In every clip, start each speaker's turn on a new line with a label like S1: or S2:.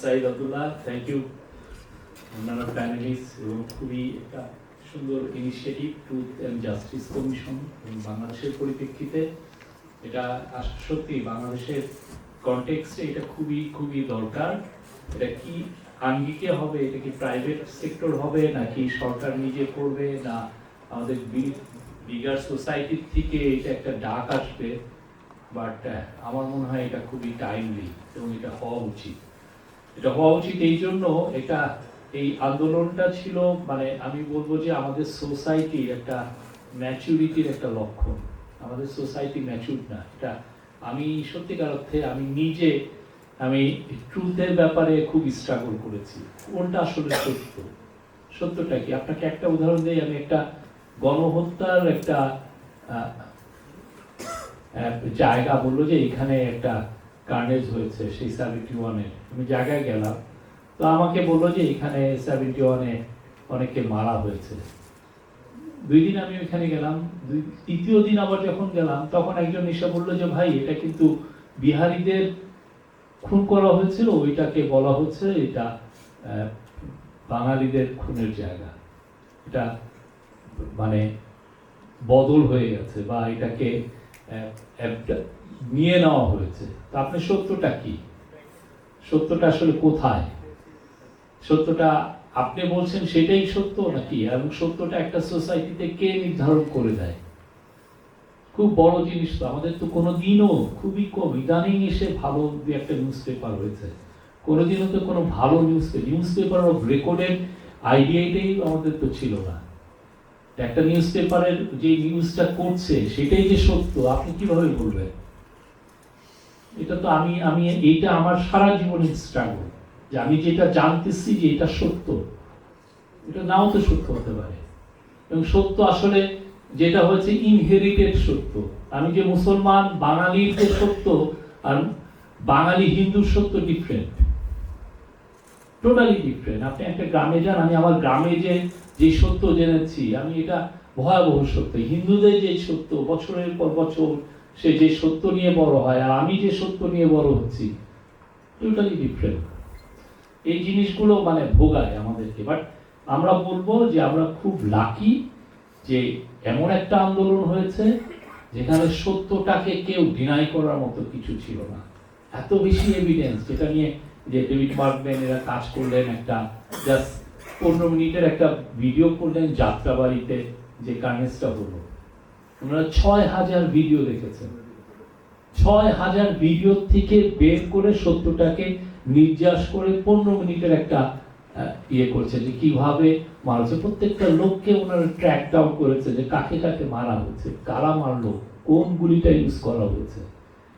S1: Saeed Abdullah thank you অন্যান্য panelist এবং খুবই একটা সুন্দর initiative truth and justice commission এবং বাংলাদেশের পরিপ্রেক্ষিতে এটা সত্যি বাংলাদেশের কনটেক্সটে এটা খুবই খুবই দরকার। এটা কি আঙ্গিকে হবে, এটা কি প্রাইভেট সেক্টর হবে, নাকি সরকার নিজে করবে, না আমাদের বিগার সোসাইটির থেকে এটা একটা ডাক আসবে? বাট আমার মনে হয় এটা খুবই টাইমলি এবং এটা হওয়া উচিত। এটা হওয়া উচিত এই জন্য এটা, এই আন্দোলনটা ছিল মানে আমি বলব যে আমাদের সোসাইটির একটা ম্যাচুরিটির একটা লক্ষণ। আমাদের সোসাইটি ম্যাচুর না। এটা আমি সত্যিকার অর্থে আমি নিজে, আমি ট্রুথের ব্যাপারে খুব স্ট্রাগল করেছি। কোনটা আসলে সত্য? সত্যটা কি? আপনাকে একটা উদাহরণ দিই, আমি একটা গণহত্যার একটা জায়গা বলল যে এখানে একটা কার্নেজ হয়েছে সেই সেভেন্টি ওয়ানে আমি জায়গায় গেলাম। তো আমাকে বলল যে, এখানে সেভেন্টি ওয়ানে অনেকে মারা হয়েছে। দুই দিন আমি ওইখানে গেলাম। দুই, তৃতীয় দিন আবার যখন গেলাম, তখন একজন এসে বলল যে, ভাই, এটা কিন্তু বিহারিদের খুন করা হয়েছিল। ওইটাকে বলা হচ্ছে এটা বাঙালিদের খুনের জায়গা। এটা মানে বদল হয়ে গেছে বা এটাকে নিয়ে নেওয়া হয়েছে। তা আপনি সত্যটা কি? সত্যটা আসলে কোথায়? সত্যটা আপনি বলছেন সেটাই সত্য নাকি? এবং সত্যটা একটা সোসাইটিতে কে নির্ধারণ করে দেয়? খুব বড় জিনিস তো। আমাদের তো কোনো দিনও খুবই কম। ইদানিং এসে ভালো একটা নিউজ পেপার হয়েছে। কোনোদিনও তো কোনো ভালো নিউজ নিউজ পেপার অফ রেকর্ডের আইডিয়াটাই আমাদের তো ছিল না। একটা নিউজ পেপারের যে নিউজটা করছে, সেটাই যে সত্য, আপনি কীভাবে বলবেন? এটা তো আমি আমি, এইটা আমার সারা জীবনের স্ট্রাগল যে আমি যেটা জানতেছি যে এটা সত্য, এটা নাও তো সত্য হতে পারে। এবং সত্য আসলে যেটা হচ্ছে ইনহেরিটেড সত্য। আমি যে মুসলমান, বাঙালির যে সত্য, আর বাঙালি হিন্দুর সত্য ডিফারেন্ট টোটালি ডিফারেন্ট আপনি একটা গ্রামে যান, আমি আমার গ্রামে যে যে সত্য জেনেছি, আমি এটা ভয়াবহ সত্য। হিন্দুদের যে সত্য, বছরের পর বছর সে যে সত্য নিয়ে বড় হয় আর আমি যে সত্য নিয়ে বড় হচ্ছি টোটালি ডিফারেন্ট এই জিনিসগুলো মানে ভোগায় আমাদেরকে। বাট আমরা বলব যে আমরা খুব লাকি যে এমন একটা আন্দোলন হয়েছে যেখানে সত্যটাকে কেউ ডিনাই করার মতো কিছু ছিল না। এত বেশি এভিডেন্স যেটা নিয়ে যে ডেভিড বার্গম্যান এরা কাজ করলেন একটা জাস্ট পনেরো মিনিটের একটা ভিডিও করলেন যাত্রাবাড়িতে যে কার্নেসটা হলো। ওনারা ছয় হাজার ভিডিও দেখেছেন। ছয় হাজার ভিডিও থেকে বের করে সত্যটাকে নির্যাস করে পনেরো মিনিটের একটা ইয়ে করছে যে কীভাবে মারা প্রত্যেকটা লোককে ওনারা ট্র্যাক ডাউন করেছে যে কাকে কাকে মারা হয়েছে, কারা মারলো, কোন গুলিটা ইউজ করা হয়েছে।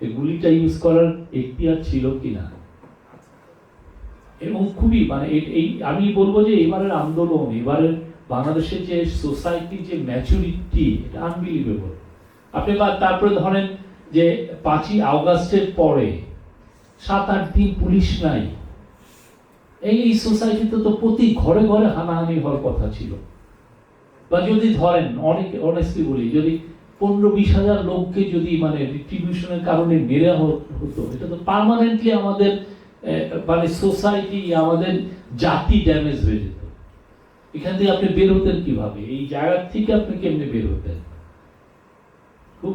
S1: এই গুলিটা ইউজ করার এখতিয়ার ছিল কিনা? এবং খুবই মানে এই আমি বলব যে এবারের আন্দোলন, এবারের বাংলাদেশের যে সোসাইটি যে ম্যাচুরিটি এটা আনবিলিভেবল আপনি বা তারপরে ধরেন যে পাঁচই আগস্টের পরে সাত, আট দিন পুলিশ নাই। এই সোসাইটিতে তো প্রতি ঘরে ঘরে হানাহানি হওয়ার কথা ছিল। বা যদি ধরেন, অনেক অনেস্টলি বলি, যদি পনেরো, বিশ হাজার লোককে যদি মানে রিট্রিবিউশনের কারণে মেরে হতো এটা তো পার্মানেন্টলি আমাদের মানে সোসাইটি আমাদের জাতি ড্যামেজ হয়ে যেত। এখান থেকে আপনি বের হতেন কীভাবে? এই জায়গা থেকে আপনি কেমনে বের হতেন? খুব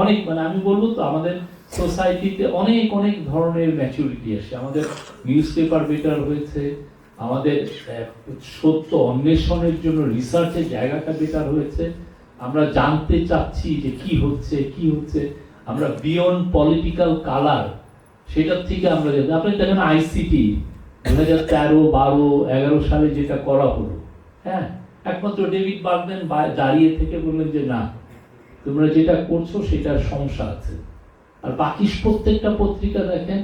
S1: অনেক মানে আমি বলব তো, আমাদের সোসাইটিতে অনেক অনেক ধরনের ম্যাচুরিটি আসে। আমাদের নিউজ পেপার বেটার হয়েছে, আমাদের সত্য অন্বেষণের জন্য রিসার্চের জায়গাটা বেটার হয়েছে। আমরা জানতে চাচ্ছি যে কি হচ্ছে কি হচ্ছে। আমরা বিয়ন্ড পলিটিক্যাল কালার সেটার থেকে আমরা আপনি দেখেন আইসিটি দু হাজার তেরো, বারো, এগারো সালে যেটা করা হলো হ্যাঁ? একমাত্র ডেভিড বার্গম্যান দাঁড়িয়ে থেকে বললেন যে না, তোমরা যেটা করছ সেটার সমস্যা আছে। আর বাকি প্রত্যেকটা পত্রিকা দেখেন,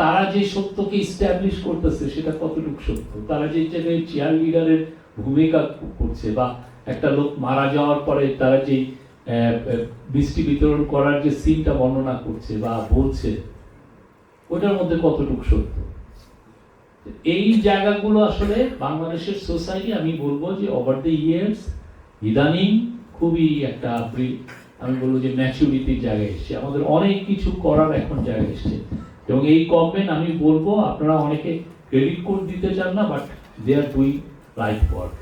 S1: তারা যে সত্যকে ইস্টাবলিশ করতেছে সেটা কতটুকু সত্য? তারা যে জায়গায় চেয়ার লিডারের ভূমিকা করছে বা একটা লোক মারা যাওয়ার পরে তারা যে বৃষ্টি বিতরণ করার যে সিনটা বর্ণনা করছে বা বলছে ওটার মধ্যে কতটুকু সত্য? এই জায়গাগুলো আসলে বাংলাদেশের সোসাইটি আমি বলব যে ওভার দ্য ইয়ার্স ইদানিং খুবই একটা আমি বলব যে ম্যাচুরিটির জায়গায় এসছে। আমাদের অনেক কিছু করার এখন জায়গায় এসছে। এবং এই গভর্নমেন্ট আমি বলব, আপনারা অনেকে ক্রেডিট কোড দিতে চান না but they are doing right work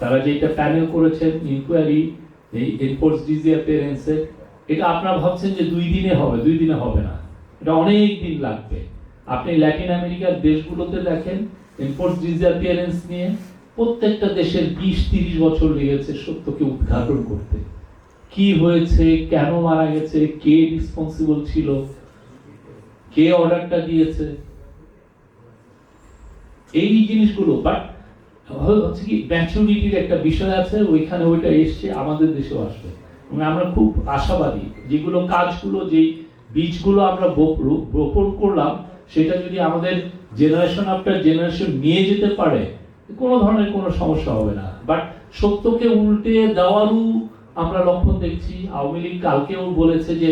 S1: তারা যেটা প্যানেল করেছেন ইনকোয়ারি এই এনফোর্স ডিসঅ্যাপিয়ারেন্সের এটা আপনারা ভাবছেন যে দুই দিনে হবে, দুই দিনে হবে না। এটা অনেক দিন লাগবে। আপনি ল্যাটিন আমেরিকার দেশগুলোতে দেখেন নিয়ে প্রত্যেকটা দেশের বিশ, তিরিশ বছর লেগেছে সত্যকে উদ্ঘাটন করতে। কি হয়েছে, কেন মারা গেছে, কে ছিল, কে অর্ডারটা দিয়েছে। এই জিনিসগুলো বাট হচ্ছে কি ম্যাচুরিটির একটা বিষয় আছে, ওইখানে ওইটা এসছে, আমাদের দেশেও আসবে। আমরা খুব আশাবাদী, যেগুলো কাজগুলো, যেই বীজগুলো আমরা রোপণ করলাম, সেটা যদি আমাদের জেনারেশন আফটার জেনারেশন নিয়ে যেতে পারে, কোনো ধরনের কোনো সমস্যা হবে না। বাট সত্যকে উল্টে দেওয়ারও আমরা লক্ষণ দেখছি। আওয়ামী লীগ কালকেও বলেছে যে,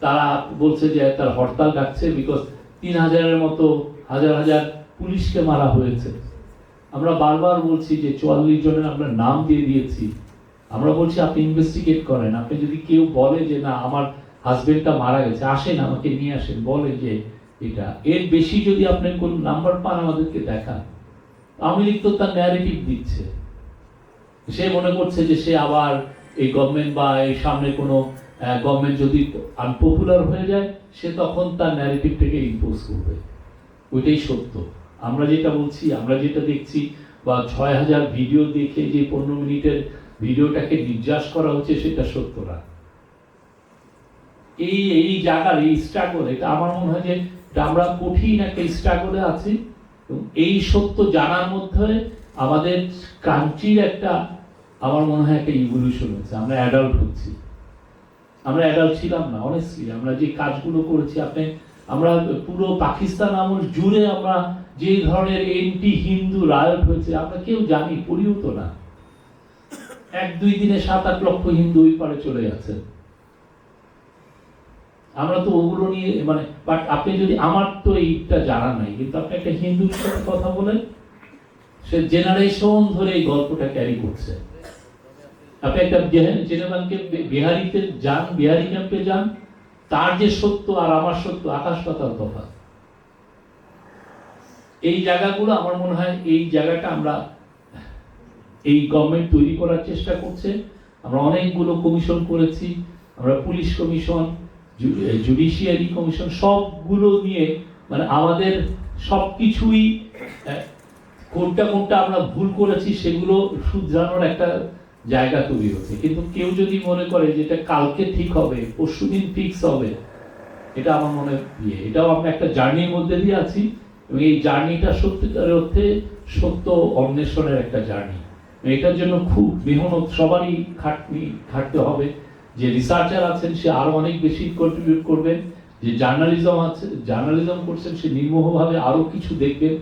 S1: তারা বলছে যে তার হরতাল ডাকছে বিকজ তিন হাজারের মতো হাজার হাজার পুলিশকে মারা হয়েছে। আমরা বারবার বলছি যে চুয়াল্লিশ জনের আমরা নাম দিয়ে দিয়েছি। আমরা বলছি, আপনি ইনভেস্টিগেট করেন। আপনি যদি কেউ বলে যে, না, আমার হাজবেন্ডটা মারা গেছে, আসেন আমাকে নিয়ে আসেন বলে যে এটা। এর বেশি যদি আপনি কোন নাম্বার পান আমাদেরকে দেখান। আওয়ামী লীগ তো তার ন্যারেটিভ দিচ্ছে। সে মনে করছে যে সে আবার এই গভর্নমেন্ট বা এই সামনে কোনো গভর্নমেন্ট যদি আনপপুলার হয়ে যায়, সে তখন তার ন্যারেটিভটাকে ইম্পোজ করবে। ওইটাই সত্য। আমরা যেটা বলছি, আমরা যেটা দেখছি, বা ছয় হাজার ভিডিও দেখে যে পনেরো মিনিটের ভিডিওটাকে নির্যাস করা হচ্ছে, সেটা সত্য না। এই এই জায়গার এই স্ট্রাগল এটা আমার মনে হয় যে আমরা কঠিন একটা স্ট্রাগলে আছি। এই সত্য জানার মধ্যে আমাদের কান্ট্রির একটা, আমার মনে হয় একটা ইভলিউশন হচ্ছে। আমরা অ্যাডাল্ট হচ্ছি। আমরা অ্যাডাল্ট ছিলাম না অনেস্টলি আমরা যে কাজগুলো করেছি, আপনি, আমরা পুরো পাকিস্তান আমল জুড়ে আমরা যে ধরনের এন্টি হিন্দু রায়ট হয়েছে, আমরা কেউ জানি পড়িও তো না। এক, দুই দিনে সাত, আট লক্ষ হিন্দু ওই পারে চলে যাচ্ছে। আমরা তো ওগুলো নিয়ে মানে বাট আপনি যদি আমার তো এইটা জানা নাই, কিন্তু আপনি একটা হিন্দুর সাথে কথা বলেন, সে জেনারেশন ধরে এই গল্পটা ক্যারি করছে। আপনি একটা জে- জেনেভানকে বে- বিহারিতে যান, বিহারি ক্যাম্পে যান, তার যে সত্য আর আমার সত্য, আকাশ পাতাল তফাৎ। এই জায়গাগুলো আমার মনে হয় এই জায়গাটা আমরা, এই গভর্নমেন্ট তৈরি করার চেষ্টা করছে। আমরা অনেকগুলো কমিশন করেছি, আমরা পুলিশ কমিশন জুডিশিয়ারি কমিশন সবগুলো নিয়ে মানে আমাদের সবকিছুই আহ, কোনটা কোনটা আমরা ভুল করেছি সেগুলো শুধরানোর একটা জায়গা তৈরি হচ্ছে। কিন্তু কেউ যদি মনে করে যে এটা কালকে ঠিক হবে পরশু দিন ফিক্স হবে এটা আমার মনে ইয়ে। এটাও আমরা একটা জার্নির মধ্যে দিয়ে আছি এবং এই জার্নিটা সত্যিকার অর্থে সত্য অন্বেষণের একটা জার্নি। এটার জন্য খুব মেহনত সবারই খাটনি খাটতে হবে। যে রিসার্চার আছেন, সে আরও অনেক বেশি কন্ট্রিবিউট করবেন। যে জার্নালিজম আছে জার্নালিজম করছেন, সে নির্মোহভাবে আরও কিছু দেখবেন।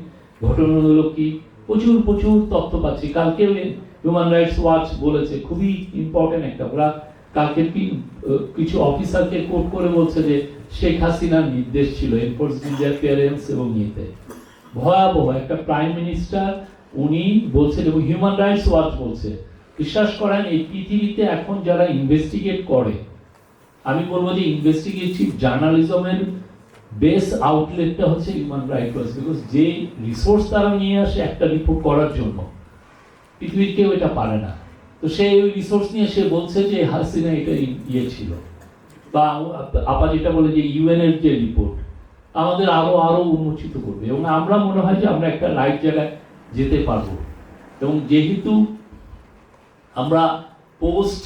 S1: ঘটনাগুলো কি? প্রচুর প্রচুর তথ্য পাচ্ছি। কালকে হিউম্যান রাইটস ওয়াচ বলেছে, খুবই ইম্পর্টেন্ট একটা। ওরা কালকে কিছু অফিসারকে কোর্ট করে বলছে যে, শেখ হাসিনার নির্দেশ ছিল এনফোর্স ডিসঅ্যাপিয়ারেন্স এবং ইয়েতে। ভয়াবহ একটা প্রাইম মিনিস্টার উনি বলছেন এবং হিউম্যান রাইটস ওয়াচ বলছে বিশ্বাস করেন, এই পৃথিবীতে এখন যারা ইনভেস্টিগেট করে, আমি বলব যে ইনভেস্টিগেটিভ জার্নালিজমের বেস আউটলেটটা হচ্ছে হিউম্যান রাইট ওয়াচ বিকজ যে রিসোর্স তারা নিয়ে আসে একটা রিপোর্ট করার জন্য, পৃথিবীর কেউ এটা পারে না। তো সেই ওই রিসোর্স নিয়ে সে বলছে যে হাসিনা এটা ইয়ে ছিল। বা আপা যেটা বলে যে ইউএন এর যে রিপোর্ট আমাদের আরও আরও উন্মোচিত করবে। এবং আমরা মনে হয় যে আমরা একটা রাইট জায়গায় যেতে পারব। এবং যেহেতু আমরা পোস্ট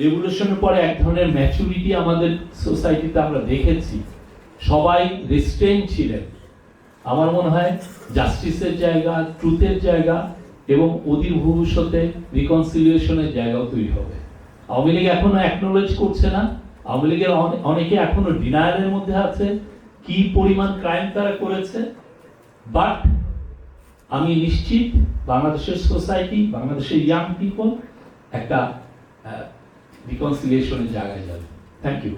S1: রেভলিউশনের পরে এক ধরনের ম্যাচুরিটি আমাদের সোসাইটিতে আমরা দেখেছি। সবাই রেস্ট্রেন্ট ছিলেন। আমার মনে হয় জাস্টিসের জায়গা ট্রুথের জায়গা এবং অধীর ভবিষ্যতে রিকনসিলিয়েশনের জায়গাও তৈরি হবে। আওয়ামী লীগ এখনও অ্যাকনোলেজ করছে না। আওয়ামী লীগের অনেকে এখনও ডিনায়ারের মধ্যে আছে। কি পরিমাণ ক্রাইম তারা করেছে? বাট আমি নিশ্চিত বাংলাদেশের সোসাইটি বাংলাদেশের ইয়াং পিপল একটা রিকনসিলিয়েশনের জায়গায় যাবে। Thank you